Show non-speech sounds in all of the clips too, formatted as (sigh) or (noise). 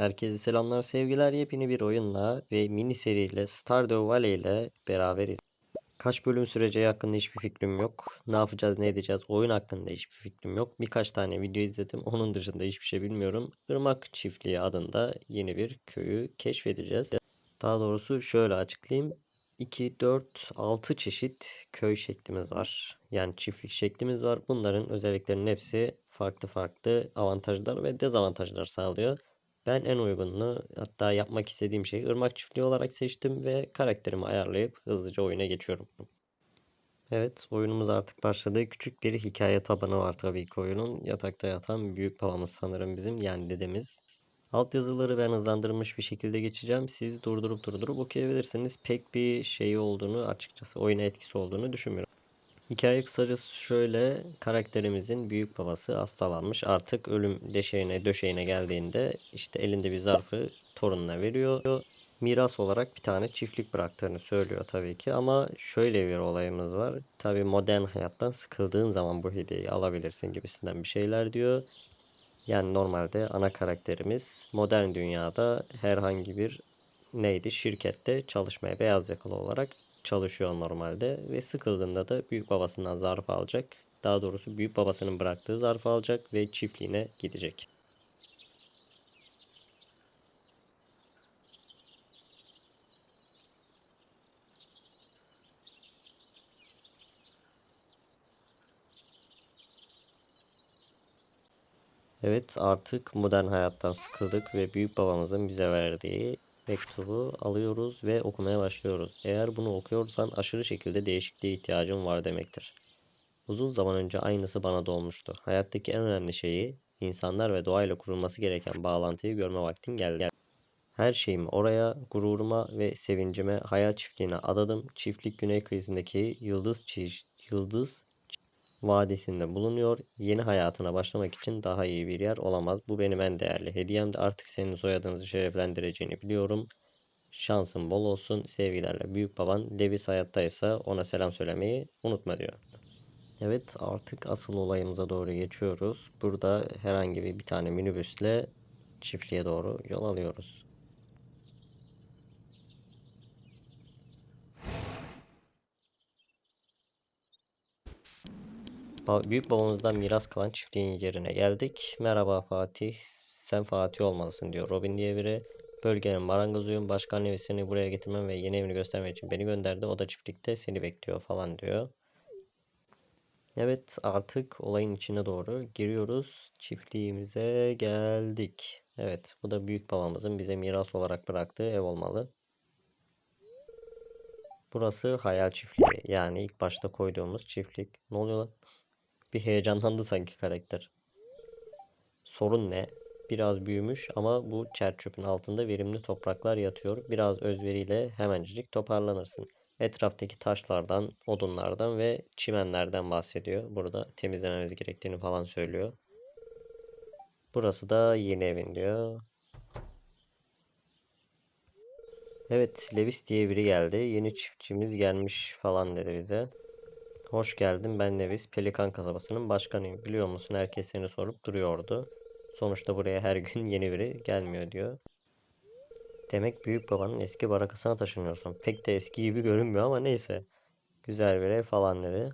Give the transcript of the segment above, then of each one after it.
Herkese selamlar, sevgiler. Yepyeni bir oyunla ve mini seriyle Stardew Valley ile beraberiz. Kaç bölüm süreceği hakkında hiçbir fikrim yok. Ne yapacağız, ne edeceğiz, oyun hakkında hiçbir fikrim yok. Birkaç tane video izledim. Onun dışında hiçbir şey bilmiyorum. Irmak Çiftliği adında yeni bir köyü keşfedeceğiz. Daha doğrusu şöyle açıklayayım. 2, 4, 6 çeşit köy şeklimiz var. Yani çiftlik şeklimiz var. Bunların özelliklerinin hepsi farklı farklı avantajlar ve dezavantajlar sağlıyor. Ben en uygununu hatta yapmak istediğim şeyi ırmak çiftliği olarak seçtim ve karakterimi ayarlayıp hızlıca oyuna geçiyorum. Evet, oyunumuz artık başladı. Küçük bir hikaye tabanı var tabii ki oyunun. Yatakta yatan büyük babamız sanırım bizim yani dedemiz. Altyazıları ben hızlandırılmış bir şekilde geçeceğim. Siz durdurup durdurup okuyabilirsiniz. Pek bir şey olduğunu açıkçası oyuna etkisi olduğunu düşünmüyorum. Hikaye kısacası şöyle karakterimizin büyük babası hastalanmış. Artık ölüm deşeğine döşeğine geldiğinde işte elinde bir zarfı torununa veriyor. Miras olarak bir tane çiftlik bıraktığını söylüyor tabii ki ama şöyle bir olayımız var. Tabii modern hayattan sıkıldığın zaman bu hediyeyi alabilirsin gibisinden bir şeyler diyor. Yani normalde ana karakterimiz modern dünyada herhangi bir neydi şirkette çalışmaya beyaz yakalı olarak çalışıyor normalde ve sıkıldığında da büyük babasından zarf alacak. Daha doğrusu büyük babasının bıraktığı zarfı alacak ve çiftliğine gidecek. Evet artık modern hayattan sıkıldık ve büyük babamızın bize verdiği mektubu alıyoruz ve okumaya başlıyoruz. Eğer bunu okuyorsan aşırı şekilde değişikliğe ihtiyacın var demektir. Uzun zaman önce aynısı bana da olmuştu. Hayattaki en önemli şeyi insanlar ve doğayla kurulması gereken bağlantıyı görme vaktin geldi. Her şeyimi oraya, gururuma ve sevincime, hayal çiftliğine adadım. Çiftlik güney kıyısındaki Yıldız Çiş, Yıldız vadisinde bulunuyor. Yeni hayatına başlamak için daha iyi bir yer olamaz. Bu benim en değerli hediyemdi. Artık senin soyadınızı şereflendireceğini biliyorum. Şansın bol olsun. Sevgilerle büyük baban Levis hayattaysa ona selam söylemeyi unutma diyor. Evet artık asıl olayımıza doğru geçiyoruz. Burada herhangi bir, bir tane minibüsle çiftliğe doğru yol alıyoruz. Büyük babamızdan miras kalan çiftliğin yerine geldik. Merhaba Fatih. Sen Fatih olmalısın diyor Robin diye biri. Bölgenin marangozuyum. Başkan evi seni buraya getirmem ve yeni evini göstermek için beni gönderdi. O da çiftlikte seni bekliyor falan diyor. Evet artık olayın içine doğru giriyoruz. Çiftliğimize geldik. Evet bu da büyük babamızın bize miras olarak bıraktığı ev olmalı. Burası hayal çiftliği. Yani ilk başta koyduğumuz çiftlik. Ne oluyor lan? Bir heyecanlandı sanki karakter. Sorun ne? Biraz büyümüş ama bu çer çöpün altında verimli topraklar yatıyor. Biraz özveriyle hemencik toparlanırsın. Etraftaki taşlardan, odunlardan ve çimenlerden bahsediyor. Burada temizlememiz gerektiğini falan söylüyor. Burası da yeni evin diyor. Evet, Levis diye biri geldi. Yeni çiftçimiz gelmiş falan dedi bize. Hoş geldin, ben Levis. Pelikan kasabasının başkanıyım. Biliyor musun herkes seni sorup duruyordu. Sonuçta buraya her gün (laughs) yeni biri gelmiyor diyor. Demek büyük babanın eski barakasına taşınıyorsun. Pek de eski gibi görünmüyor ama neyse. Güzel bir ev falan dedi.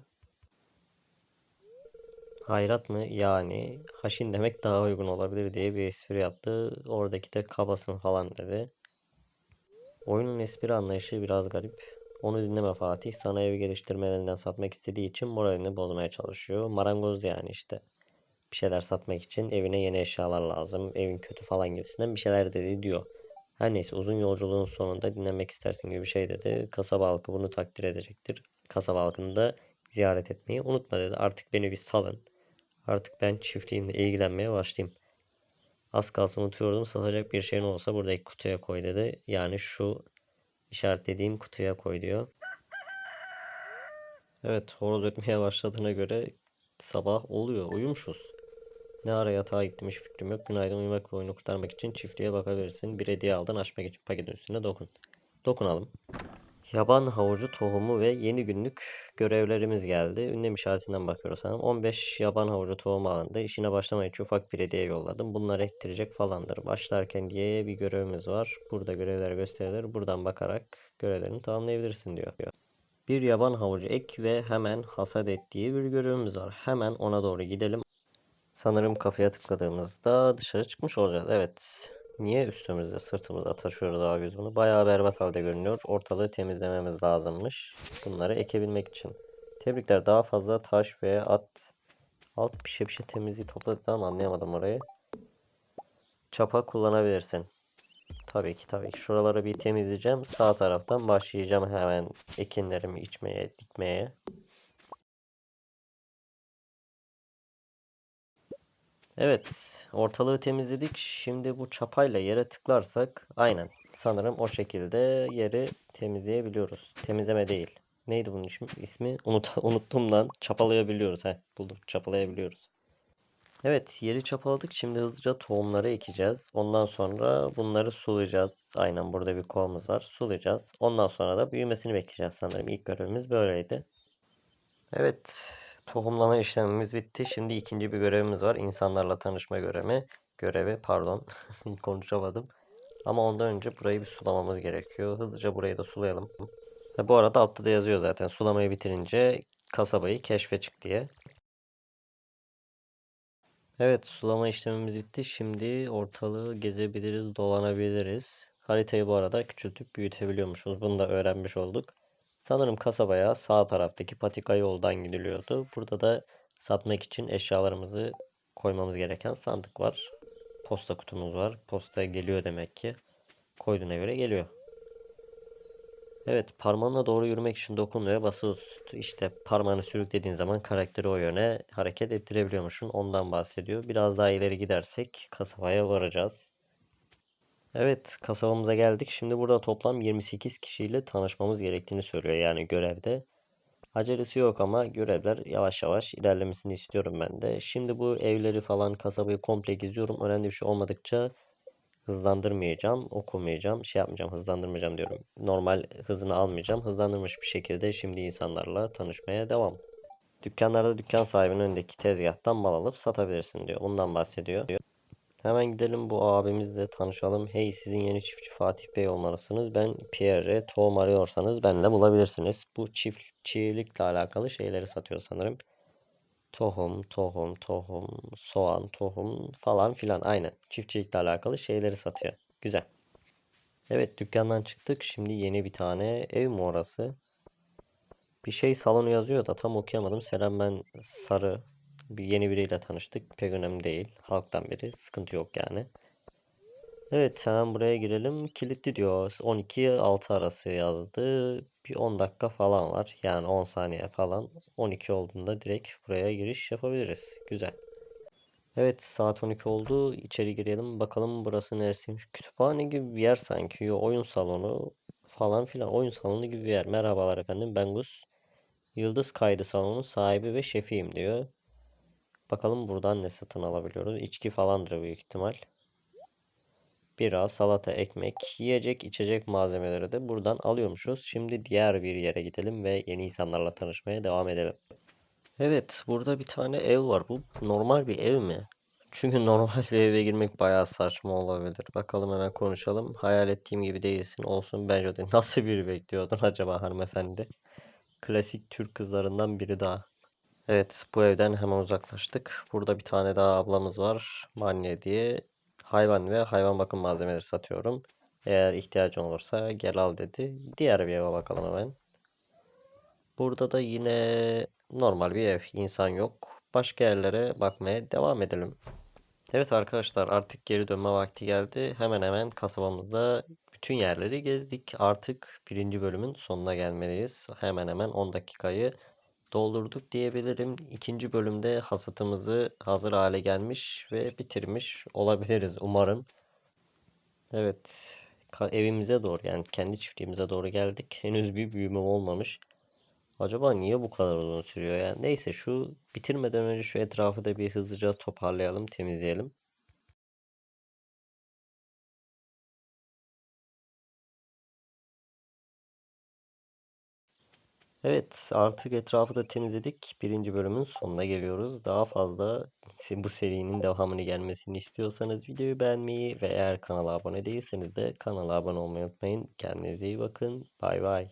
Hayrat mı? Yani haşin demek daha uygun olabilir diye bir espri yaptı. Oradaki de kabasın falan dedi. Oyunun espri anlayışı biraz garip. Onu dinleme Fatih. Sana evi geliştirmelerinden satmak istediği için moralini bozmaya çalışıyor. Marangoz yani işte. Bir şeyler satmak için evine yeni eşyalar lazım. Evin kötü falan gibisinden bir şeyler dedi diyor. Her neyse uzun yolculuğun sonunda dinlemek istersin gibi bir şey dedi. Kasaba halkı bunu takdir edecektir. Kasaba halkını da ziyaret etmeyi unutma dedi. Artık beni bir salın. Artık ben çiftliğimle ilgilenmeye başlayayım. Az kalsın unutuyordum. Satacak bir şeyin olsa buradaki kutuya koy dedi. Yani şu işaretlediğim kutuya koy diyor. Evet horoz ötmeye başladığına göre sabah oluyor. Uyumuşuz. Ne ara yatağa gittim hiç fikrim yok. Günaydın uyumak ve oyunu kurtarmak için çiftliğe bakabilirsin. Bir hediye aldın açmak için paketin üstüne dokun. Dokunalım. Yaban havucu tohumu ve yeni günlük görevlerimiz geldi. Ünlem işaretinden bakıyoruz hanım. 15 yaban havucu tohumu alındı. İşine başlamak için ufak bir hediye yolladım. Bunları ektirecek falandır. Başlarken diye bir görevimiz var. Burada görevler gösterilir. Buradan bakarak görevlerini tamamlayabilirsin diyor. Bir yaban havucu ek ve hemen hasat et diye bir görevimiz var. Hemen ona doğru gidelim. Sanırım kafaya tıkladığımızda dışarı çıkmış olacağız. Evet. Niye üstümüzde sırtımızda taşıyoruz abi biz bunu? Bayağı berbat halde görünüyor. Ortalığı temizlememiz lazımmış. Bunları ekebilmek için. Tebrikler. Daha fazla taş ve at. Alt bir şey bir şey temizliği topladık ama anlayamadım orayı. Çapa kullanabilirsin. Tabii ki tabii ki. Şuraları bir temizleyeceğim. Sağ taraftan başlayacağım hemen ekinlerimi içmeye, dikmeye. Evet, ortalığı temizledik. Şimdi bu çapayla yere tıklarsak aynen sanırım o şekilde yeri temizleyebiliyoruz. Temizleme değil. Neydi bunun ismi? ismi? Unut, (laughs) unuttum. Çapalayabiliyoruz. Heh, buldum. Çapalayabiliyoruz. Evet, yeri çapaladık. Şimdi hızlıca tohumları ekeceğiz. Ondan sonra bunları sulayacağız. Aynen burada bir kovamız var. Sulayacağız. Ondan sonra da büyümesini bekleyeceğiz sanırım. İlk görevimiz böyleydi. Evet, tohumlama işlemimiz bitti. Şimdi ikinci bir görevimiz var. İnsanlarla tanışma görevi. Görevi, pardon. (laughs) Konuşamadım. Ama ondan önce burayı bir sulamamız gerekiyor. Hızlıca burayı da sulayalım. Ve bu arada altta da yazıyor zaten. Sulamayı bitirince kasabayı keşfe çık diye. Evet, sulama işlemimiz bitti. Şimdi ortalığı gezebiliriz, dolanabiliriz. Haritayı bu arada küçültüp büyütebiliyormuşuz. Bunu da öğrenmiş olduk. Sanırım kasabaya sağ taraftaki patika yoldan gidiliyordu. Burada da satmak için eşyalarımızı koymamız gereken sandık var. Posta kutumuz var. Posta geliyor demek ki. Koyduğuna göre geliyor. Evet, parmağınla doğru yürümek için dokun basılı tut. İşte parmağını sürüklediğin zaman karakteri o yöne hareket ettirebiliyormuşsun. Ondan bahsediyor. Biraz daha ileri gidersek kasabaya varacağız. Evet, kasabamıza geldik. Şimdi burada toplam 28 kişiyle tanışmamız gerektiğini söylüyor yani görevde. Acelesi yok ama görevler yavaş yavaş ilerlemesini istiyorum ben de. Şimdi bu evleri falan kasabayı komple geziyorum. Önemli bir şey olmadıkça hızlandırmayacağım, okumayacağım, şey yapmayacağım, hızlandırmayacağım diyorum. Normal hızını almayacağım. Hızlandırmış bir şekilde şimdi insanlarla tanışmaya devam. Dükkanlarda dükkan sahibinin önündeki tezgahtan mal alıp satabilirsin diyor. Bundan bahsediyor. Hemen gidelim bu abimizle tanışalım. Hey sizin yeni çiftçi Fatih Bey olmalısınız. Ben Pierre. Tohum arıyorsanız benle bulabilirsiniz. Bu çiftçilikle alakalı şeyleri satıyor sanırım. Tohum, tohum, tohum, soğan, tohum falan filan. Aynen. Çiftçilikle alakalı şeyleri satıyor. Güzel. Evet dükkandan çıktık. Şimdi yeni bir tane ev mi orası? Bir şey salonu yazıyor da tam okuyamadım. Selam ben Sarı. Bir yeni biriyle tanıştık. Pek önemli değil. Halktan biri. Sıkıntı yok yani. Evet hemen buraya girelim. Kilitli diyor. 12-6 arası yazdı. Bir 10 dakika falan var. Yani 10 saniye falan. 12 olduğunda direkt buraya giriş yapabiliriz. Güzel. Evet saat 12 oldu. İçeri girelim. Bakalım burası neresiymiş. Kütüphane gibi bir yer sanki. Yo, oyun salonu falan filan. Oyun salonu gibi bir yer. Merhabalar efendim ben Gus. Yıldız kaydı salonu sahibi ve şefiyim diyor. Bakalım buradan ne satın alabiliyoruz. İçki falandır büyük ihtimal. Bira, salata, ekmek, yiyecek, içecek malzemeleri de buradan alıyormuşuz. Şimdi diğer bir yere gidelim ve yeni insanlarla tanışmaya devam edelim. Evet, burada bir tane ev var. Bu normal bir ev mi? Çünkü normal bir eve girmek bayağı saçma olabilir. Bakalım hemen konuşalım. Hayal ettiğim gibi değilsin. Olsun bence de. Nasıl biri bekliyordun acaba hanımefendi? Klasik Türk kızlarından biri daha. Evet, bu evden hemen uzaklaştık. Burada bir tane daha ablamız var. Manya diye. Hayvan ve hayvan bakım malzemeleri satıyorum. Eğer ihtiyacın olursa gel al dedi. Diğer bir eve bakalım hemen. Burada da yine normal bir ev. İnsan yok. Başka yerlere bakmaya devam edelim. Evet arkadaşlar artık geri dönme vakti geldi. Hemen hemen kasabamızda bütün yerleri gezdik. Artık birinci bölümün sonuna gelmeliyiz. Hemen hemen 10 dakikayı doldurduk diyebilirim. İkinci bölümde hasatımızı hazır hale gelmiş ve bitirmiş olabiliriz umarım. Evet evimize doğru yani kendi çiftliğimize doğru geldik. Henüz bir büyüme olmamış. Acaba niye bu kadar uzun sürüyor ya? Neyse şu bitirmeden önce şu etrafı da bir hızlıca toparlayalım, temizleyelim. Evet, artık etrafı da temizledik. Birinci bölümün sonuna geliyoruz. Daha fazla bu serinin devamını gelmesini istiyorsanız videoyu beğenmeyi ve eğer kanala abone değilseniz de kanala abone olmayı unutmayın. Kendinize iyi bakın. Bay bay.